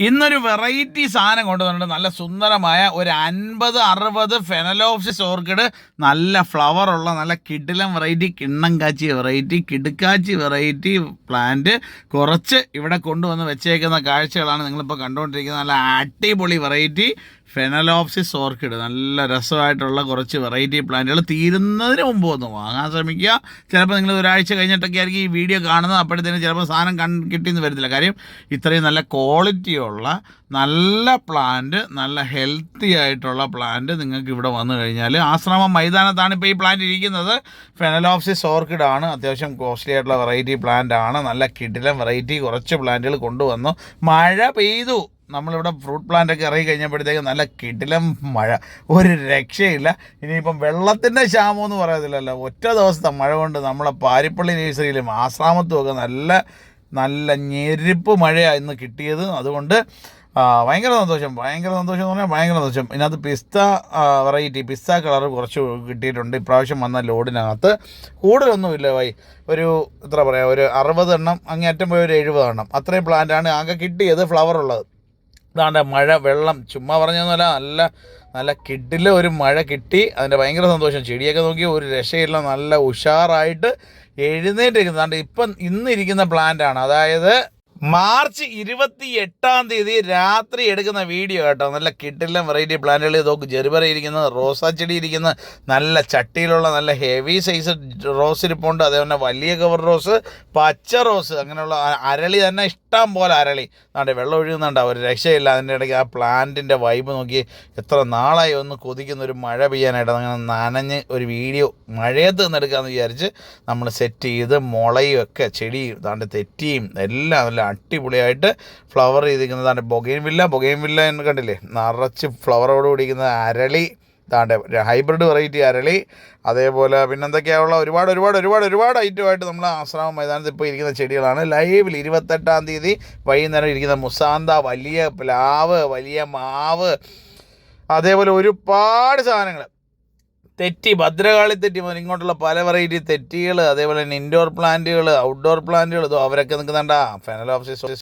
ഇന്നൊരു വെറൈറ്റി സാധനം കൊണ്ടുവന്നിട്ടുണ്ട്. നല്ല സുന്ദരമായ ഒരു അൻപത് അറുപത് ഫെനലോപ്സിസ് ഓർക്കിഡ് നല്ല ഫ്ലവർ ഉള്ള നല്ല കിടിലം വെറൈറ്റി കിണ്ണം കാച്ചി വെറൈറ്റി കിടുക്കാച്ചി വെറൈറ്റി പ്ലാന്റ് കുറച്ച് ഇവിടെ കൊണ്ടുവന്ന് വെച്ചേക്കുന്ന കാഴ്ചകളാണ് നിങ്ങളിപ്പോൾ കണ്ടുകൊണ്ടിരിക്കുന്നത്. നല്ല അടിപൊളി വെറൈറ്റി ഫെനലോപ്സിസ് ഓർക്കിഡ് നല്ല രസമായിട്ടുള്ള കുറച്ച് വെറൈറ്റി പ്ലാന്റുകൾ തീരുന്നതിന് മുമ്പ് ഒന്ന് വാങ്ങാൻ ശ്രമിക്കുക. ചിലപ്പോൾ നിങ്ങൾ ഒരാഴ്ച കഴിഞ്ഞിട്ടൊക്കെ ആയിരിക്കും ഈ വീഡിയോ കാണുന്നത്. അപ്പോഴത്തേനും ചിലപ്പോൾ സാധനം കൺ കിട്ടിയെന്ന് വരത്തില്ല. കാര്യം ഇത്രയും നല്ല ക്വാളിറ്റിയുള്ള നല്ല പ്ലാന്റ് നല്ല ഹെൽത്തി ആയിട്ടുള്ള പ്ലാന്റ് നിങ്ങൾക്ക് ഇവിടെ വന്നു കഴിഞ്ഞാൽ ആശ്രമം മൈതാനത്താണ് ഇപ്പോൾ ഈ പ്ലാന്റ് ഇരിക്കുന്നത്. ഫെനലോപ്സിസ് ഓർക്കിഡ് ആണ്. അത്യാവശ്യം കോസ്റ്റ്ലി ആയിട്ടുള്ള വെറൈറ്റി പ്ലാന്റ് ആണ്. നല്ല കിടിലം വെറൈറ്റി കുറച്ച് പ്ലാന്റുകൾ കൊണ്ടുവന്നു. മഴ പെയ്തു. നമ്മളിവിടെ ഫ്രൂട്ട് പ്ലാന്റ് ഒക്കെ ഇറങ്ങി കഴിഞ്ഞപ്പോഴത്തേക്ക് നല്ല കിടിലം മഴ. ഒരു രക്ഷയില്ല. ഇനിയിപ്പം വെള്ളത്തിന്റെ ക്ഷാമം എന്ന് പറയത്തില്ലല്ലോ. ഒറ്റ ദിവസത്തെ മഴ കൊണ്ട് നമ്മളെ പാരിപ്പള്ളി നഴ്സറിയിലും ആശ്രാമത്തും ഒക്കെ നല്ല നല്ല ഞെരുപ്പ് മഴയാണ് ഇന്ന് കിട്ടിയത്. അതുകൊണ്ട് ഭയങ്കര സന്തോഷം. ഭയങ്കര സന്തോഷം എന്ന് പറഞ്ഞാൽ ഭയങ്കര സന്തോഷം. ഇതിനകത്ത് പിസ്ത വെറൈറ്റി പിസ്ത കളർ കുറച്ച് കിട്ടിയിട്ടുണ്ട്. ഇപ്രാവശ്യം വന്ന ലോഡിനകത്ത്. കൂടുതലൊന്നുമില്ല വൈ. ഒരു എത്ര പറയാം ഒരു അറുപത് എണ്ണം അങ്ങേറ്റം പോയി ഒരു എഴുപത് എണ്ണം അത്രയും പ്ലാന്റാണ് ആകെ കിട്ടിയത് ഫ്ലവർ ഉള്ളത്. ഇതാണ്ട് മഴ വെള്ളം. ചുമ്മാ പറഞ്ഞൊന്നുമല്ല നല്ല നല്ല കിഡിൽ ഒരു മഴ കിട്ടി. അതിന്റെ ഭയങ്കര സന്തോഷം. ചെടിയൊക്കെ നോക്കി ഒരു രക്ഷയില്ല. നല്ല ഉഷാറായിട്ട് എഴുന്നേറ്റിരിക്കുന്നത് ഇപ്പം ഇന്നിരിക്കുന്ന പ്ലാന്റാണ് അതായത് മാർച്ച് ഇരുപത്തി എട്ടാം തീയതി രാത്രി എടുക്കുന്ന വീഡിയോ കേട്ടോ. നല്ല കിട്ടില്ല വെറൈറ്റി പ്ലാന്റുകൾ ഇതൊക്കെ ജെറുബറ ഇരിക്കുന്നത് റോസാ ചെടി ഇരിക്കുന്നത് നല്ല ചട്ടിയിലുള്ള നല്ല ഹെവി സൈസ് റോസ് ഇരിപ്പുണ്ട്. അതേപോലെ വലിയ കവർ റോസ് പച്ച റോസ് അങ്ങനെയുള്ള അരളി തന്നെ ഇഷ്ടം പോലെ അരളി. നാട്ടെ വെള്ളം ഒഴുകുന്നുണ്ട്. ഒരു രക്ഷയില്ല. അതിന്റെ ഇടയ്ക്ക് ആ പ്ലാന്റിന്റെ വൈബ് നോക്കി എത്ര നാളായി ഒന്ന് കൊതിക്കുന്ന ഒരു മഴ പെയ്യാനായിട്ട് അങ്ങനെ നനഞ്ഞ് ഒരു വീഡിയോ മഴയത്ത് നിന്ന് എടുക്കാമെന്ന് വിചാരിച്ച് നമ്മൾ സെറ്റ് ചെയ്ത് മുളയും ഒക്കെ ചെടിയും താണ്ട് തെറ്റിയും എല്ലാം നല്ല അടിപൊളിയായിട്ട് ഫ്ലവർ ചെയ്തിരിക്കുന്നതാണ് ബൊഗൈൻ വില്ല ബൊഗൈൻ വില്ല എന്ന് കണ്ടില്ലേ? നിറച്ച് ഫ്ലവറോട് കൂടിയിരിക്കുന്ന അരളി. താണ്ടെ ഹൈബ്രിഡ് വെറൈറ്റി അരളി. അതേപോലെ പിന്നെന്തൊക്കെയാണുള്ള? ഒരുപാട് ഒരുപാട് ഒരുപാട് ഒരുപാട് ഐറ്റമായിട്ട് നമ്മൾ ആശ്രമം മൈതാനത്ത് ഇപ്പോൾ ഇരിക്കുന്ന ചെടികളാണ്. ലൈവിൽ ഇരുപത്തെട്ടാം തീയതി വൈകുന്നേരം ഇരിക്കുന്ന മുസാന്ത വലിയ പ്ലാവ് വലിയ മാവ്. അതേപോലെ ഒരുപാട് സാധനങ്ങൾ തെറ്റി ഭദ്രകാളി തെറ്റി മുതൽ ഇങ്ങോട്ടുള്ള പല വെറൈറ്റി തെറ്റികൾ അതേപോലെ തന്നെ ഇൻഡോർ പ്ലാന്റുകൾ ഔട്ട്ഡോർ പ്ലാന്റുകൾ ഇതോ അവരൊക്കെ നിൽക്കുന്നുണ്ടാ ഫെനലോപ്സിസ്